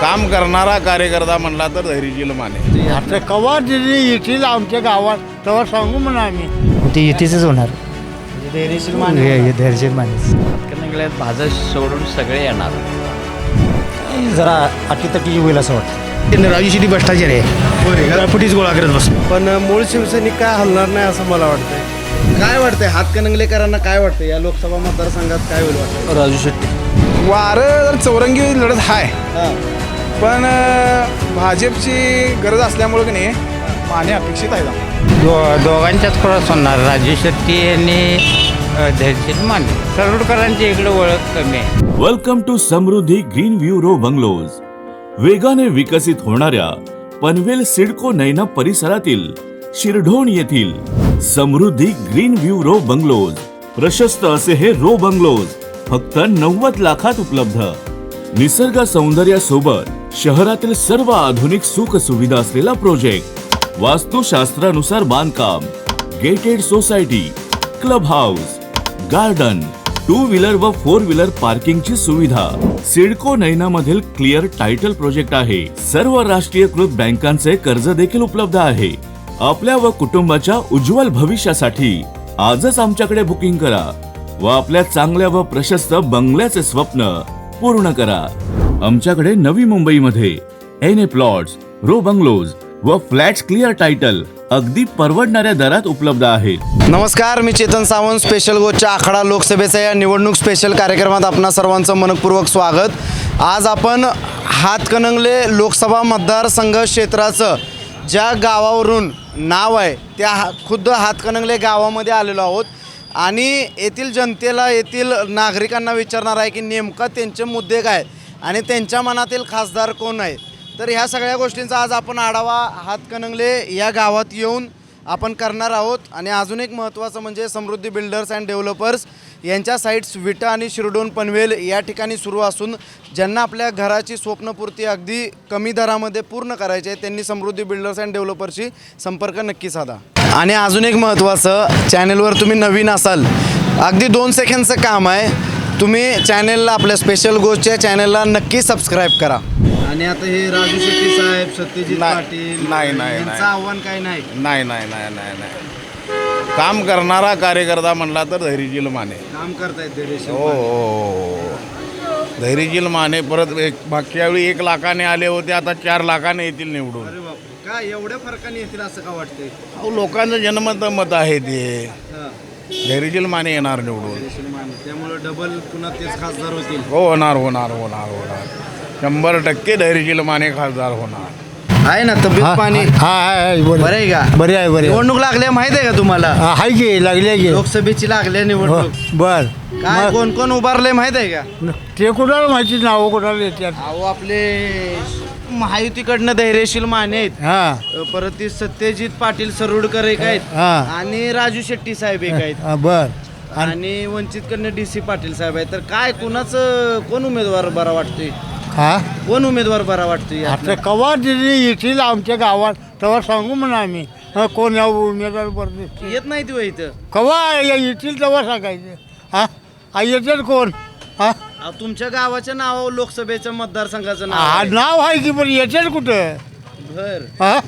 काम करणारा कार्यकर्ता म्हणला तर धैर्यशील माने. आता कवा दिली येथील आमच्या गावात तेव्हा सांगू म्हणा आम्ही. ते युतीचंच होणार. धैर्यशील हे धैर्यशील हातकणंगल्यात भाजप सोडून सगळे येणार. जरा अटीतटी होईल असं वाटतं. राजू शेट्टी भ्रष्टाचार आहे. फुटीच गोळा करत बस. पण मूळ शिवसैनिक काय हलणार नाही असं मला वाटतंय. काय वाटतंय? हातकणंगलेकरांना काय वाटतंय? या लोकसभा मतदारसंघात काय होईल वाटतं राजू शेट्टी. वारं जर चौरंगी लढत आहे हां. पण भाजपची गरज असल्यामुळे की नाही माने अपेक्षित आहे. दो दोघांच्याच क्रॉस होणार. राजू शेट्टी आणि अ, धैर्यशील माने सरोडकरांची इकडे ओळख कमी आहे. Welcome to Samruddhi green view row bungalows वेगाने विकसित होणाऱ्या पनवेल सिडको नैना परिसरातील शिरढोण येथील Samruddhi green view row bungalows. प्रशस्त असे हे रो बंगलोज फक्त नव्वद लाखात उपलब्ध. निसर्ग सौंदर्यासोबत शहरातील सर्व आधुनिक सुख सुविधा असलेला प्रोजेक्ट वास्तुशास्त्रानुसार बांधकाम gated society club house garden two wheeler व फोर व्हीलर पार्किंगची सुविधा. सिडको नैना मधील क्लिअर टायटल प्रोजेक्ट आहे. सर्व राष्ट्रीयकृत बँकांचे कर्ज देखील उपलब्ध आहे. आपल्या व कुटुंबाच्या उज्ज्वल भविष्यासाठी आजच आमच्याकडे बुकिंग करा व आपल्या चांगल्या व प्रशस्त बंगल्याचे स्वप्न पूर्ण करा. आमच्याकडे नवी मुंबईमध्ये N A plots row bungalows व फ्लॅट्स क्लिअर टायटल अगदी परवडणाऱ्या दरात उपलब्ध आहेत. नमस्कार मी चेतन सावंत स्पेशल गोच्या आखाडा लोकसभेचा या निवडणूक स्पेशल कार्यक्रमात आपणा सर्वांचं मनपूर्वक स्वागत. आज आपण हातकणंगले लोकसभा मतदारसंघ क्षेत्राचं ज्या गावावरून नाव आहे त्या हा- खुद्द हातकणंगले गावामध्ये आलेलो आहोत. आणि येथील जनतेला येथील नागरिकांना विचारणार आहे की नेमका त्यांचे मुद्दे काय आणि त्यांच्या मनातील खासदार कोण आहे तर ह्या सगळ्या गोष्टींचा आज आपण आढावा हातकणंगले या गावात येऊन आपण करणार आहोत. आणि अजून एक महत्त्वाचं म्हणजे समृद्धी बिल्डर्स अँड डेव्हलपर्स यांच्या साईट्स विटा आणि शिरडोन पनवेल या ठिकाणी सुरू असून ज्यांना आपल्या घराची स्वप्नपूर्ती अगदी कमी दरामध्ये पूर्ण करायची आहे त्यांनी समृद्धी बिल्डर्स अँड डेव्हलपर्सशी संपर्क नक्की साधा. आणि अजून एक महत्त्वाचं चॅनेलवर तुम्ही नवीन असाल अगदी दोन सेकंडचं काम आहे. तुम्ही चॅनेलला आपल्या स्पेशल गोष्टच्या चॅनेलला नक्की सबस्क्राईब करा. आणि आता हे राजू शेट्टी साहेब सत्यजित नाही, पाटील नाही, नाही, यांचं नाही. आव्हान काय नाही? नाही नाही नाही नाही नाही. काम करणारा कार्यकर्ता म्हणला तर धैर्यशील माने. काम करतायत हो हो, हो धैर्यशील माने परत एक मागच्या वेळी एक लाखाने आले होते आता चार लाखाने येतील निवडून. अरे काय एवढ्या फरकाने येतील असं का वाटतंय? अहो लोकांचं जन्मत मत आहे ते. हा, धैर्यशील माने येणार निवडून. त्यामुळे डबल पुन्हा तेच खासदार होतील. हो होणार होणार होणार होणार. शंभर टक्के धैर्यशील माने खासदार होणार. आहे ना तब्येत पाणी? हा आहे बरं. बरं आहे का? बरे आहे बरे निवडणूक लागल्या माहीत आहे का तुम्हाला? हाय की लागले की. लोकसभेची लागल्या हो, निवडणूक. बर. काय मग? कोण कोण उभारले माहीत आहे का? ते कुणाला माहिती नाव कुणाला अहो आपले महायुतीकडनं धैर्यशील माने आहेत. हा. अ, परत ती सत्यजित पाटील सरुडकर एक आहेत. हा. आणि राजू शेट्टी साहेब एक आहेत. हा, बर. आणि वंचितकडनं डी सी पाटील साहेब आहेत. तर काय कुणाचं कोण उमेदवार बरा वाटतोय? हा? कोण उमेदवार बरा वाटतोय आता कवा दिली येथील आमच्या गावात तेव्हा सांगू म्हणा आम्ही. हा, कोण या उमेदवार बरं येत नाही ती इथं. कवा या- येतील तेव्हा सांगायचं. हा? हा येतील कोण? हा? अहो, तुमच्या गावाच्या नाव लोकसभेच्या मतदारसंघाचं नाव हा आहे. नाव आहे की पण येतील कुठं? बर. हा?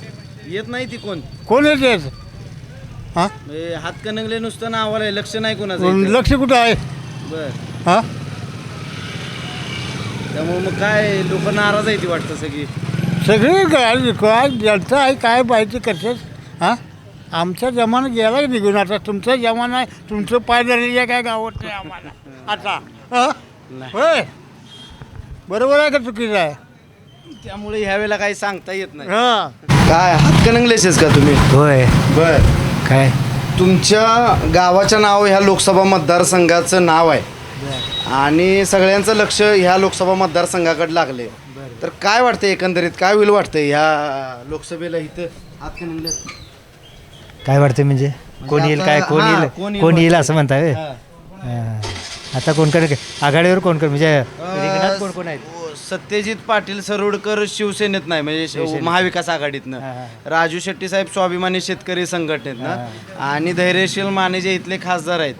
येत नाही ती कोण? कोण येते हा? म्हणजे हातकणंगले नुसतं नावाला आहे, लक्ष नाही कोणाचं इथं. लक्ष कुठं आहे? बर. हा? त्यामुळे मग काय लोक नाराज आहे ती वाटतं सगळी. सगळे काय काय जनता आहे काय पाहिजे कसंच हा? आमचा जमाना गेला निघून. आता तुमचा जमाना आहे तुमचं पाय धरलेलं काय गावात नाही आम्हाला? आता हा? होय? बरोबर आहे का चुकीचं आहे? त्यामुळे ह्या वेळेला काही सांगता येत नाही. हा. काय हातकणंगलेचेच का तुम्ही? होय. बर. काय? तुमच्या गावाच्या नाव ह्या लोकसभा मतदारसंघाचं नाव आहे. आणि सगळ्यांचं लक्ष ह्या लोकसभा मतदारसंघाकडे लागले. तर काय वाटतं एकंदरीत? काय होईल वाटतं ह्या लोकसभेला इथं हातकणंगल्यात काय वाटतं म्हणजे? कोण येईल काय कोण येईल? कोण येईल? असं म्हणताय हा. हां. आता कोण कोण आघाडीवर कोण कोण म्हणजे रिंगणात कोण कोण आहेत? अ, सत्यजित पाटील सरोडकर शिवसेनेत नाही म्हणजे शिवसेनेत. महाविकास आघाडीतनं. हा, राजू शेट्टी साहेब स्वाभिमानी शेतकरी संघटनेतनं. आणि धैर्यशील माने जे इथले खासदार आहेत.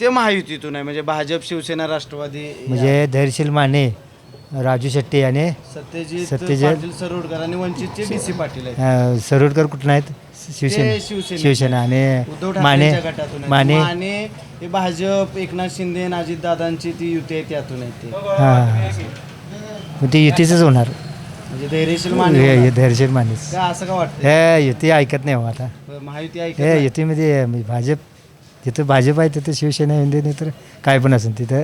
ते महायुतीतून आहे म्हणजे भाजप शिवसेना राष्ट्रवादी म्हणजे धैर्यशील माने राजू शेट्टी आणि सत्यजित सत्यजित- पाटील सरोडकर आणि वंचितचे डी सी पाटील आहेत. अ, सरोडकर कुठून आहेत? ते. शिवसेना. उद्धव आणि माने ठाकरेंच्या गटातून आहेत. माने माने हे भाजप एकनाथ शिंदे आणि अजितदादांची ती युती आहे त्यातून आहेत ते. हां मग ते युतीचंच होणार. म्हणजे धैर्यशील माने हे होणार. धैर्यशील मानेच. का असं का वाटतं हे युती ऐकत नाही हो आता. महायुती ऐकत हे नाही. युतीमध्ये म्हणजे भाजप जिथं भाजप आहे तिथं शिवसेना हिंदी नाही तर काय पण असेल तिथं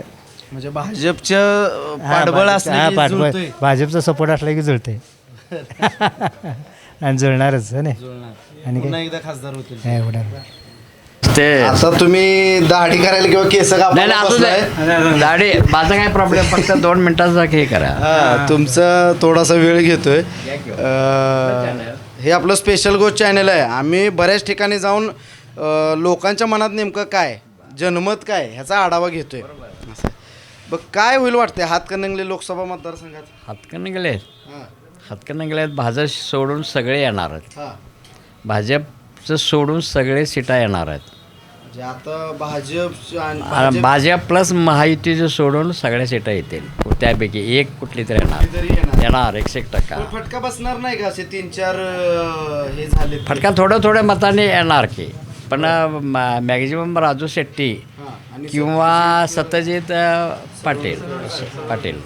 म्हणजे भाजपचं हा, पाठबळ भाजप- हा, असलं पाठबळ. भाजपचा सपोर्ट असला की जुळते आणि जुळणारच हो नाही? आणि पुन्हा काय? एकदा खासदार होतील. होणार ते आता तुम्ही दाढी करायला किंवा केस नाही कापायला नाही, असू बसलाय. दे दाढी माझा काय प्रॉब्लेम फक्त दोन मिनिटाचा हे करा. हा तुमचा थोडासा वेळ घेतोय. अं, हे आपलं स्पेशल गोष्ट चॅनल आहे. आम्ही बऱ्याच ठिकाणी जाऊन अं, लोकांच्या मनात नेमकं काय जनमत काय ह्याचा आढावा घेतोय. असं. बघ काय होईल वाटते हातकणंगले लोकसभा मतदारसंघात? हातकन गेले हां. हातकन गेलेत भाजप सोडून सगळे येणार आहेत. हां. भाजपचं सोडून सगळे सीटा येणार आहेत. म्हणजे आता भाजप आणि आणि भाजप भाजप प्लस महायुतीचं सोडून सगळ्या सीटा येतील. त्यापैकी एक कुठली तरी येणार. तरी येणार. येणार एकशे एक टक्का. पण फटका बसणार नाही का? असे तीन चार अं, हे झाले फटका थोड्या थोड्या मताने येणार की. पण मॅक्झिमम राजू शेट्टी आणि किंवा सत्यजित अ, पाटील पाटील.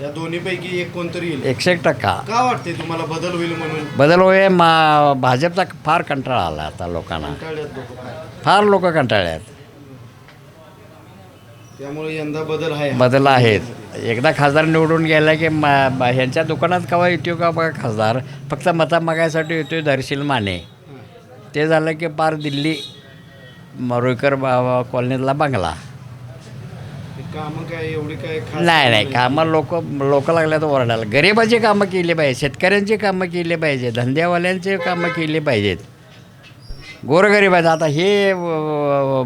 या दोन्हीपैकी एक कोणतरी येईल. एकशे एक टक्का. का वाटते तुम्हाला बदल होईल म्हणून? बदल होय मा भाजपचा फार कंटाळा आला आता लोकांना. कंटाळल्यात लोकं काय. फार लोक कंटाळले आहेत त्यामुळे यंदा बदल आहे. बदल आहेत. एकदा खासदार निवडून गेला की मा- मा- ह्यांच्या दुकानात केव्हा येतो का बघा खासदार? फक्त मता मागायसाठी येतोय धरशील माने. ते झालं की पार दिल्ली म- रुईकर बा- कॉलनीतला बंगला. काम काय एवढी काय खास नाही नाही कामं लोक लोक लागल्यात ओरडायला. गरिबाची कामं केली पाहिजे शेतकऱ्यांची कामं केली पाहिजे धंद्यावाल्यांची कामं केली पाहिजेत. गोरगरीब आहेत. आता हे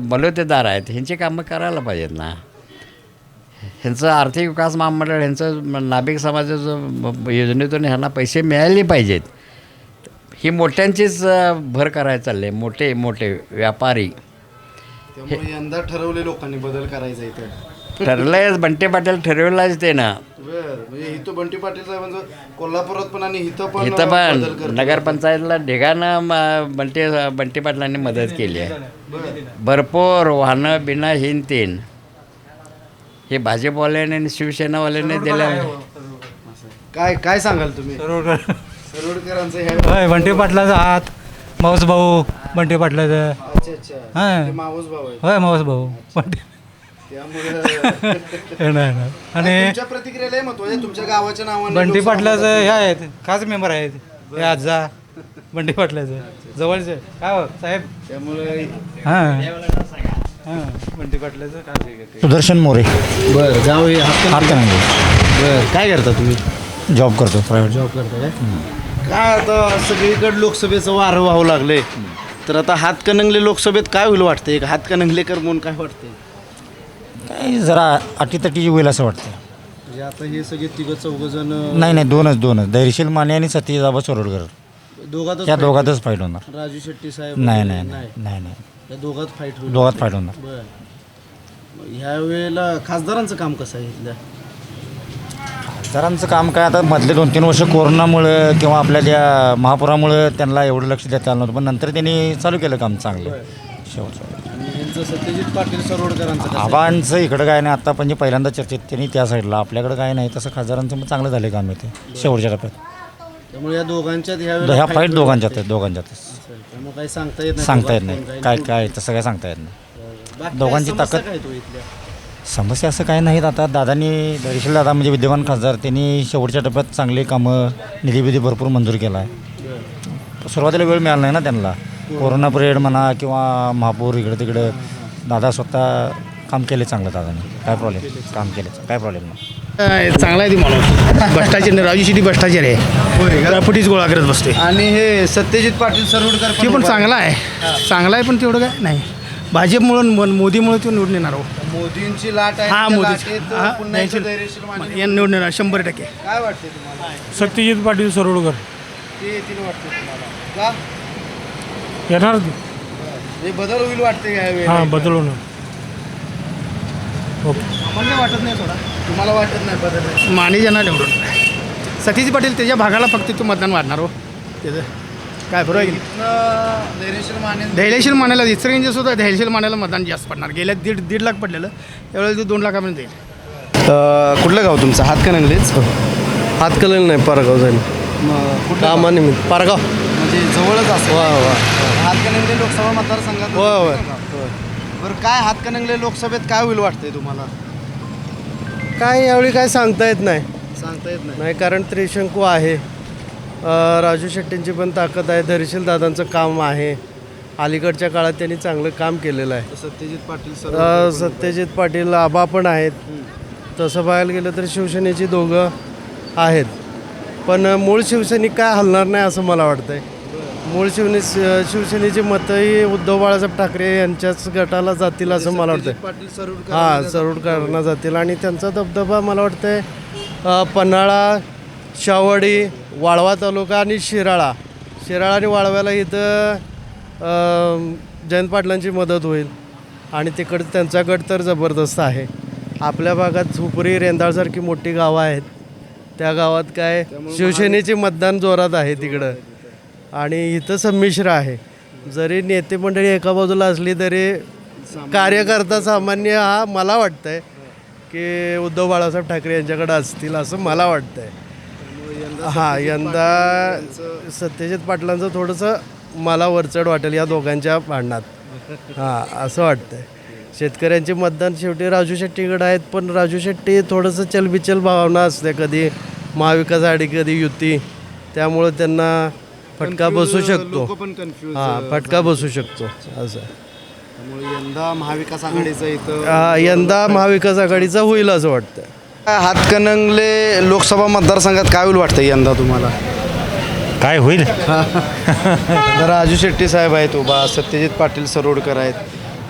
बलुतेदार आहेत. ह्यांची कामं करायला पाहिजेत ना. ह्यांचं आर्थिक विकास महामंडळ ह्यांचं नाभिक समाजाचं योजनेतून ह्यांना पैसे मिळाले पाहिजेत. ही मोठ्यांचीच भर करायला चालले मोठे मोठे व्यापारी. यंदा ठरवले लोकांनी बदल करायचा इथे. ठरलंयच बंटे पाटील ठरवलंच ते ना बर म्हणजे इथं बंटी पाटील साहेबांचं कोल्हापुरात पण आणि इथं पण इथं पण बदल. नगरपंचायतला ढेगानं म- बंटी बंटी पाटलांनी मदत केली आहे. भरपूर वाहनं बिना हिन तीन. हे भाजपवाल्याने आणि शिवसेनावाल्याने दिलं काय काय सांगाल तुम्ही? सरोडकरांचं होय बंटी पाटलाचा हात माऊस भाऊ बंटी पाटलाचा. अच्छा अच्छा. हां. ते मावस भाऊ आहे होय माऊस भाऊ बंटी. येणार येणार. आणि तुमच्या प्रतिक्रियाला आहे महत्त्व आहे तुमच्या गावाच्या नावाने बंटी पाटलाचं हे आहेत खास मेंबर आहेत. हे आजा बंटी पाटलाचं जवळचे. काय हो साहेब? त्यामुळे हां. हां बंटी पाटलाचं खास हे घेते. सुदर्शन मोरे. बर गाव हे. हातकणंगले बर काय करता तुम्ही? जॉब करतो. प्रायव्हेट जॉब करता काय? काय आता सगळीकडे लोकसभेचं वारं व्हावं लागले तर आता हातकणंगले लोकसभेत काय होईल वाटते एक हातकणंगलेकर म्हणून काय वाटते जरा अटीतटीची होईल असं वाटतं. म्हणजे आता हे सगळे तिघ चौघ जण नाही नाही दोनच दोनच. धैर्यशील माने आणि सत्यजाबा सरोडकर. दोघातच या fight दोघातच फाईट होणार. राजू शेट्टी साहेब नाही नाही नाही. नाही नाही. या दोघात फाईट होईल. दोघात फाईट होणार. बर. ह्या वेळेला खासदारांचं काम कसं आहे इथल्या? खासदारांचं काम काय? आता मधले दोन तीन वर्ष कोरोनामुळं किंवा आपल्या त्या महापुरामुळं त्यांना एवढं लक्ष देता आलं नव्हतं. पण नंतर त्यांनी चालू केलं काम चांगलं. शेवटचं. यांचं सत्यजित पाटील सरोडकरांचं कसं आहे? आबांचं इकडं काय नाही आता म्हणजे पहिल्यांदा चर्चेत त्यांनी त्या साईडला. आपल्याकडं काय नाही तसं खासदारांचं पण चांगलं झालं काम इथे शेवटच्या टप्प्यात. त्यामुळे या दोघांच्यात ह्या ह्या फाईट दोघांच्यात वाटते. आहे दोघांच्यातच. त्यामुळे काही सांगता येत नाही सांगता येत नाही. काय. काय तसं काय सांगता येत नाही. बाकी दोघांची समस्या ताकद- काय तो इथल्या? समस्या असं काय नाहीत. आता दादांनी धैर्यशील दादा म्हणजे विद्यमान खासदार त्यांनी शेवटच्या टप्प्यात चांगली कामं निधी बिधी भरपूर मंजूर केला आहे सुरुवातीला वेळ मिळाला नाही ना त्यांना. कोरोना पिरियड म्हणा किंवा महापूर इकडे तिकडे दादा स्वतः काम केले चांगलं दादाने. काय प्रॉब्लेम काम केले. काय प्रॉब्लेम नाही. चांगला आहे ती माणूस. भ्रष्टाचार राजू शेट्टी भ्रष्टाचार आहे. प्रॉपर्टीज गोळा करत बसते. आणि हे सत्यजित पाटील सरोडकर ते पण चांगला आहे. चांगला आहे पण तेवढं काय नाही. भाजपमुळं मोदीमुळे तो निवडून येणार हो. मोदींची लाट आहे हा मोदी या निवडून येणार शंभर टक्के. काय वाटते तुम्हाला? सत्यजित पाटील सरोडकर. ते येतील वाटते तुम्हाला. का येणार हे बदल होईल वाटते या वेळेला. बदल होणार. आम्हाला काय वाटत नाही थोडा तुम्हाला वाटत नाही बदल माने ज्यांना निवडून. सतीश पाटील त्याच्या भागाला फक्त तू मतदान वाढणार हो. त्याचं काय बरोबर आहे की नाही? धैर्यशील माने धैर्यशील मानायला इचरेंचे सुद्धा धैर्यशील मानायला मतदान जास्त पडणार. गेल्या दीड दीड लाख पडलेलं. त्यावेळेला ते दोन लाखापर्यंत येईल. अ, कुठलं गाव तुमचं? हातकणंगलेच? हातकलेलं नाही पारगाव जाईल. कामानिमित्त. पारगाव. म्हणजे जवळच असं. वा वा. हातकणंगले लोकसभा मतदारसंघात होय, होय. बरं काय हातकणंगले लोकसभेत काय होईल वाटतंय तुम्हाला? काय यावेळी काय सांगता येत नाही. सांगता येत नाही. नाही कारण त्रिशंकू आहे. अ, राजू शेट्टींची पण ताकद आहे. धैर्यशील दादांचं काम आहे. अलीकडच्या काळात त्यांनी चांगलं काम केलेलं आहे. सत्यजित पाटील अ, सत्यजित पाटील आबा पण आहेत. तसं बघायला गेलं तर शिवसेनेची दोघं आहेत. पण मूळ शिवसैनिक काय हलणार नाही असं मला वाटतंय. मूळ शिवने शिवसेनेची मतंही उद्धव बाळासाहेब ठाकरे यांच्याच गटाला जातील असं मला वाटतंय. पाटील सरूड हां सरूड करणं जातील. आणि त्यांचा दबदबा मला वाटतंय अ, पन्हाळा शावडी वाळवा तालुका आणि शिराळा. शिराळा आणि वाळव्याला इथं जयंत पाटलांची मदत होईल. आणि तिकडं त्यांचा गट तर जबरदस्त आहे. आपल्या भागात झुपरी रेंदाळसारखी मोठी गावं आहेत. त्या गावात काय शिवसेनेचे मतदान जोरात आहे तिकडं. आणि इथं संमिश्र आहे. जरी नेते मंडळी एका बाजूला असली तरी कार्यकर्ता सामान्य हा मला वाटतंय की उद्धव बाळासाहेब ठाकरे यांच्याकडे असतील असं मला वाटतंय. हां यंदा सत्यजित पाटलांचं थोडंसं मला वरचढ वाटेल या दोघांच्या भांडणात. हां असं वाटतंय. शेतकऱ्यांचे मतदान शेवटी राजू शेट्टीकडे आहेत पण राजू शेट्टी थोडंसं चलबिचल भावना असते कधी महाविकास आघाडी कधी युती. त्यामुळं त्यांना फटका बसू शकतो. लोक पण कन्फ्युज हां फटका बसू शकतो असं. त्यामुळे यंदा महाविकास आघाडीचं इथं हा, यंदा महाविकास आघाडीचा होईल असं वाटतं हातकणंगले लोकसभा मतदारसंघात काय होईल वाटतं यंदा तुम्हाला? काय होईल? तर राजू शेट्टी साहेब आहेत उभा सत्यजित पाटील सरोडकर आहेत.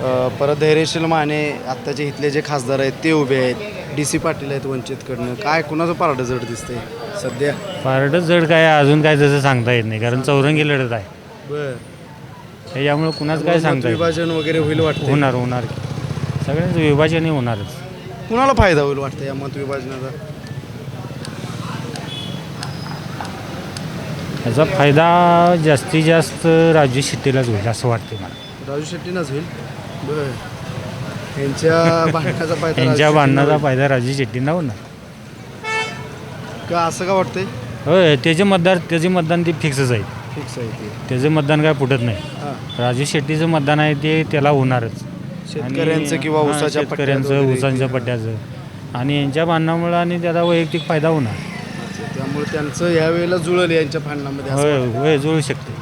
अ, परत धैर्यशील माने आत्ताचे इथले जे खासदार आहेत ते उभे आहेत. डी सी पाटील आहेत वंचितकडनं काय कुणाचं पारडं जड दिसतंय सध्या? पारडं जड काय अजून काय तसं सांगता येत नाही कारण चौरंगी लढत आहे. बर. त्याच्यामुळे कुणाच काय सांगता येत विभाजन वगैरे होईल वाटतं होणार होणार. सगळ्यांचं विभाजनही होणारच. कुणाला फायदा होईल वाटतं या मत विभाजनाचा? याचा फायदा जास्तीत जास्त राज्य शेट्टीलाच होईल असं वाटते मला. राजू शेट्टीनाच होईल? बर. यांच्या भांडणाचा फायदा यांच्या राजू भांडणाचा शेट्टींना फायदा राज्य शेट्टींना होणार होईल. का असं का वाटतंय? होय त्याचे मतदार त्याचे मतदान ते फिक्सच आहे. फिक्स आहे ते. त्याचं मतदान काय फुटत नाही. हां. राजू शेट्टीचं मतदान आहे ते त्याला होणारच. शेतकऱ्यांचं किंवा हां, ऊसाच्या पट्ट्यात शेतकऱ्यांचं वगैरे ऊसांच्या पट्ट्याचं. आणि यांच्या भांडणामुळे आणि त्याचा वैयक्तिक फायदा होणार. त्यामुळे त्यांचं यावेळेला जुळल यांच्या भांडणामध्ये असं होय होय जुळू शकते.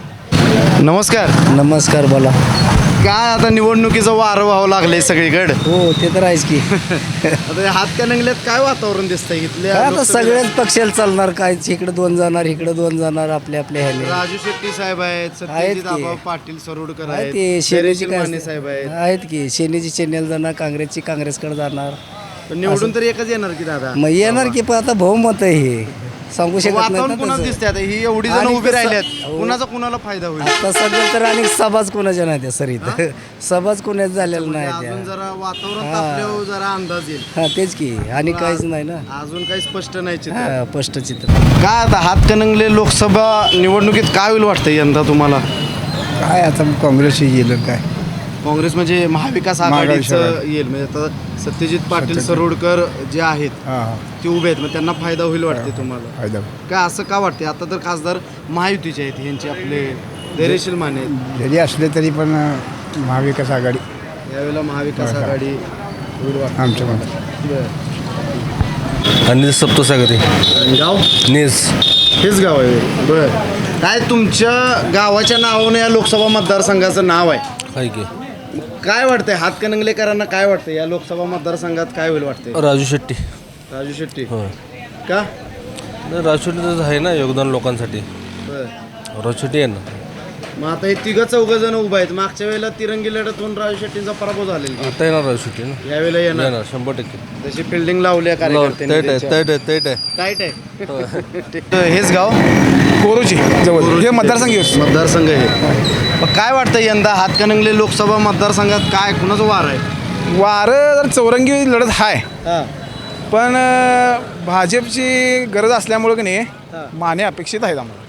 नमस्कार. नमस्कार बोला. काय आता निवडणुकीचं वारं व्हावं लागलंय सगळीकडे? हो ते तर आहेच की. आता या हातकणंगल्यात काय वातावरण दिसतंय इथल्या काय आता लोकसभेला? सगळ्याच पक्षाला चालणार काय? इकडे दोन जाणार इकडे दोन जाणार आपल्या आपल्या ह्याने. राजू शेट्टी साहेब आहेत आहेत सत्यजित की. आबा पाटील सरोडकर आहे आहेत ते शेनेची काय माने? साहेब आहेत. आहेत की. शेनीची चेन्नल जाणार काँग्रेसची काँग्रेसकडे जाणार. पण निवडून तर एकच येणार की दादा? मग येणार की पण आता बहुमत आहे हे. सांगू शकत नाही वातावरण ना कुणाच तसं. दिसते आता. ही एवढी जण आणि उभी कसं- राहिल्यात हो. कुणाचा कुणाला फायदा होईल? आता सध्या तर आणि सभाच कोणाच्या नाही त्या सर इथं सभाच कोणाच झालेल्या म्हणजे नाही अजून त्या जरा वातावरण हा. तापल्यावर जरा अंदाज येईल. हा तेच की. आणि काहीच नाही ना. अजून काही स्पष्ट नाही चित्र. हा स्पष्ट चित्र. काय आता हातकणंगले लोकसभा निवडणुकीत काय होईल वाटतं यंदा तुम्हाला? काय आता काँग्रेस येईल काय? काँग्रेस म्हणजे महाविकास आघाडीचं येईल. म्हणजे आता सत्यजित पाटील सरोडकर जे आहेत हां ते उभे आहेत. मग त्यांना फायदा होईल वाटते तुम्हाला? फायदा काय असं का वाटते? आता तर खासदार महायुतीचे आहेत यांचे आपले धैर्यशील माने आहेत. जरी असले तरी पण महाविकास आघाडी. यावेळेला महाविकास आघाडी होईल वाटतं. आमच्या मनात बरं. आणि सप्तसागरी गाव? नेस. हेच गाव आहे. बर. काय तुमच्या गावाच्या नावाने या लोकसभा मतदारसंघाचं नाव आहे? की. काय वाटतंय? हातकणंगलेकरांना काय वाटतंय? या लोकसभा मतदारसंघात काय होईल वाटतंय? राजू शेट्टी. राजू शेट्टी. हो का? राजू शेट्टीचं आहे ना योगदान लोकांसाठी. बर राजू शेट्टी आहे ना. मग आता हे तिघं चौघ जण उभा आहेत. मागच्या वेळेला तिरंगी लढत होऊन राजू शेट्टींचा पराभव झालेला आता येणार राजू शेट्टी ना. यावेळेला येणार. येणार शंभर टक्के. जशी फिल्डिंग कार्यकर्त्यांनी तैट आहे त्यांच्या. तैट आहे तैट आहे. टाईट आहे. हेच गाव? कोरोची जवळ. हे मतदारसंघ आहे. मतदारसंघ आहे. मग काय वाटतं यंदा हातकणंगले लोकसभा मतदारसंघात काय कुणाचं वार आहे? वारं जर चौरंगी लढत आहे हां. पण अं, भाजपची गरज असल्यामुळं की नाही माने अपेक्षित आहेत आम्हाला.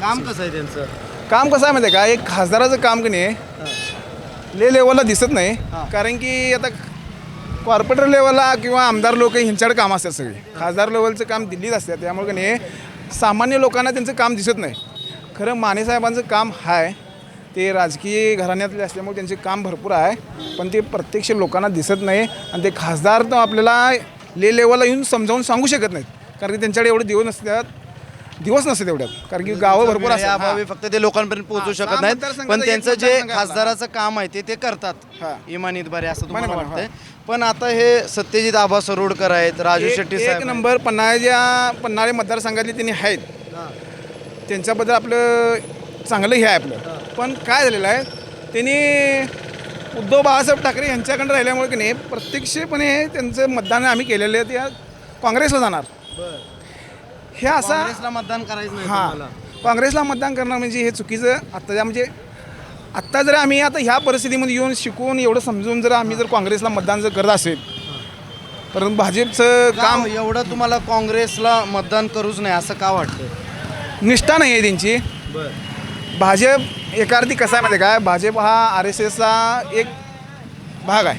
काम कसं आहे त्यांचं? काम कसं आहे माहिती आहे का? एक खासदाराचं काम की नाही ले लेवलला दिसत नाही कारण की आता कॉर्पोरेटर लेवलला किंवा आमदार लोक ह्यांच्याकडे काम असतात सगळे. खासदार लेवलचं काम दिल्लीत असतात त्यामुळे की नाही सामान्य लोकांना त्यांचं काम दिसत नाही. खरं माने साहेबांचं काम आहे ते राजकीय घराण्यातले असल्यामुळे त्यांचे काम भरपूर आहे. पण ते प्रत्यक्ष लोकांना दिसत नाही आणि ते खासदार तर आपल्याला ले लेवलला येऊन समजावून सांगू शकत नाहीत. कारण की त्यांच्याकडे एवढे दिवस नसतात. दिवस नसतात एवढ्यात. कारण की गावं भरपूर असतात. फक्त ते लोकांपर्यंत पोहोचू शकत नाहीत. पण त्यांचं जे. खासदाराचं काम आहे ते ते करतात. हां. इमानीत बरे असं तुम्हाला वाटतंय. पण आता हे सत्यजित आबा सरोडकर आहेत राजू शेट्टी एक नंबर पन्हाळ्याच्या पन्हाळे मतदारसंघातले त्यांनी आहेत. त्यांच्याबद्दल आपलं चांगलं हे आहे आपलं. पण काय झालेलं आहे त्यांनी उद्धव बाळासाहेब ठाकरे यांच्याकडे राहिल्यामुळे की नाही प्रत्यक्षपणे त्यांचं मतदान आम्ही केलेलं आहे ते काँग्रेसला जाणार. हे असा काँग्रेसला मतदान करायचं नाही हां. काँग्रेसला मतदान करणं म्हणजे हे चुकीचं आत्ताच्या म्हणजे आत्ता जर आम्ही आता ह्या परिस्थितीमध्ये येऊन शिकून एवढं समजून जर आम्ही जर काँग्रेसला मतदान जर करत असेल परंतु भाजपचं काम एवढं तुम्हाला काँग्रेसला मतदान करूच नाही असं का वाटतं निष्ठा नाही आहे त्यांची भाजप एका अर्थी कसा आहे माहिती काय भाजप हा आर एस एसचा एक भाग आहे.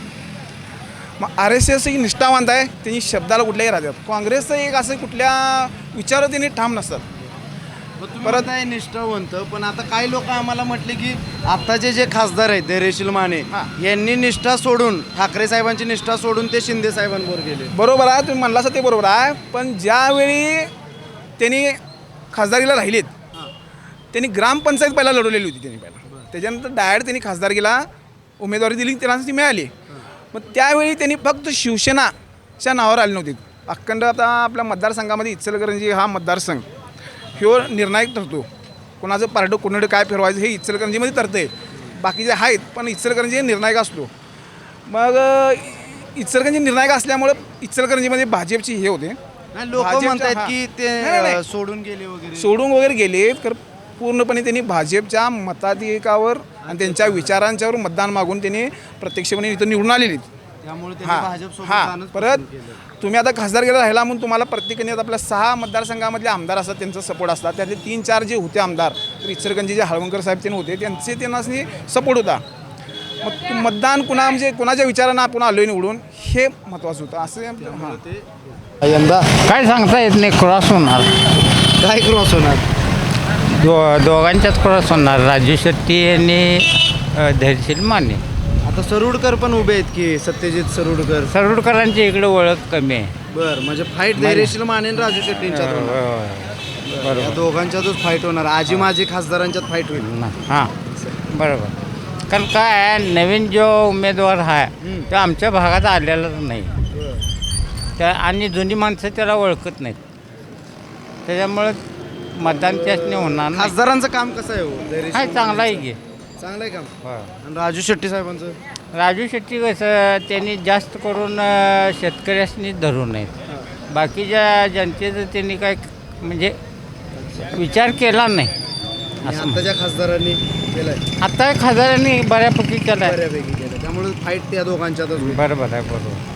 मग आर एस एस ही निष्ठावंत आहे त्यांनी शब्दाला कुठल्याही राहतात काँग्रेसचं एक असं कुठल्या विचारात त्यांनी ठाम नसतात. परत आहे निष्ठावंत पण आता काही लोक आम्हाला म्हटले की आताचे जे खासदार आहेत धैर्यशील माने हां. यांनी निष्ठा सोडून ठाकरे साहेबांची निष्ठा सोडून ते शिंदे साहेबांबरोबर गेले. बरोबर आहे तुम्ही म्हणला असं ते बरोबर आहे पण ज्यावेळी त्यांनी खासदारीला राहिलेत. त्यांनी ग्रामपंचायत पहिला लढवलेली होती त्यांनी पहिला. त्याच्यानंतर डायरेक्ट त्यांनी खासदारकीला उमेदवारी दिली त्यांना ती मिळाली. मग त्यावेळी त्यांनी फक्त शिवसेनाच्या नावावर आले नव्हते. अखंड आता आपल्या मतदारसंघामध्ये इचलकरंजी हा मतदारसंघ. ह्यो निर्णायक ठरतो. कोणाचं पारडं कोणाकडे काय फिरवायचं हे इचलकरंजीमध्ये ठरतंय. बाकीचे आहेत पण इचलकरंजी हे निर्णायक असतो. मग इचलकरंजी निर्णायक असल्यामुळं इचलकरंजीमध्ये भाजपची हे होते. लोक भाजपच्या- म्हणतात. की ते नाही, नाही. सोडून गेले वगैरे. सोडून वगैरे गेले तर पूर्णपणे त्यांनी भाजपच्या मताधिकावर आणि त्यांच्या विचारांच्यावर मतदान मागून त्यांनी प्रत्यक्षपणे इथं निवडून आलेली त्यामुळे त्यांनी हां. परत तुम्ही आता खासदार गेला राहिला म्हणून तुम्हाला प्रत्येकाने आता आपल्या सहा मतदारसंघामधले आमदार असतात त्यांचा सपोर्ट असतात. त्यातले तीन चार जे होते आमदार तर इचलकरंजी जे हळवंकर साहेब त्यांनी होते त्यांचे त्यांना सपोर्ट होता. मग मतदान कुणा म्हणजे कुणाच्या विचारांना आपण आलोय निवडून हे महत्त्वाचं होतं. असं हां. यंदा? काय सांगता येत नाही क्रॉस होणार. काय क्रॉस होणार? दो दोघांच्याच क्रॉस होणार. राजू शेट्टी आणि अ, धैर्यशील माने. आता सरुडकर पण उभे आहेत की सत्यजित सरुडकर? सरोडकरांची इकडे ओळख कमी आहे. बर म्हणजे फाईट धैर्यशील माने आणि राजू शेट्टी यांच्यात होणार. या दोघांच्यातच फाईट होणार. आजी माझी खासदारांच्यात फाईट होईल. हां. बरोबर. कारण काय आहे, नवीन जो उमेदवार आहे तो आमच्या भागात आलेलाच नाही. त्या आणि जुनी माणसं त्याला ओळखत नाहीत. त्याच्यामुळं मतदान त्याचने होणार नाही. खासदारांचं काम कसं आहे हो? धैर्यशील हाय चांगला आहे की. चांगलं आहे काम आणि राजू शेट्टी साहेबांचं? राजू शेट्टी कसं त्यांनी जास्त करून अ, शेतकऱ्यासनी धरू नयेत. बाकीच्या जनतेचं त्यांनी काय म्हणजे विचार केला नाही. आणि आताच्या खासदारांनी केलंय. आता खासदारांनी बऱ्यापैकी केला बऱ्यापैकी केलं त्यामुळे फाईट त्या दोघांच्यातच होईल. बरोबर आहे बरोबर.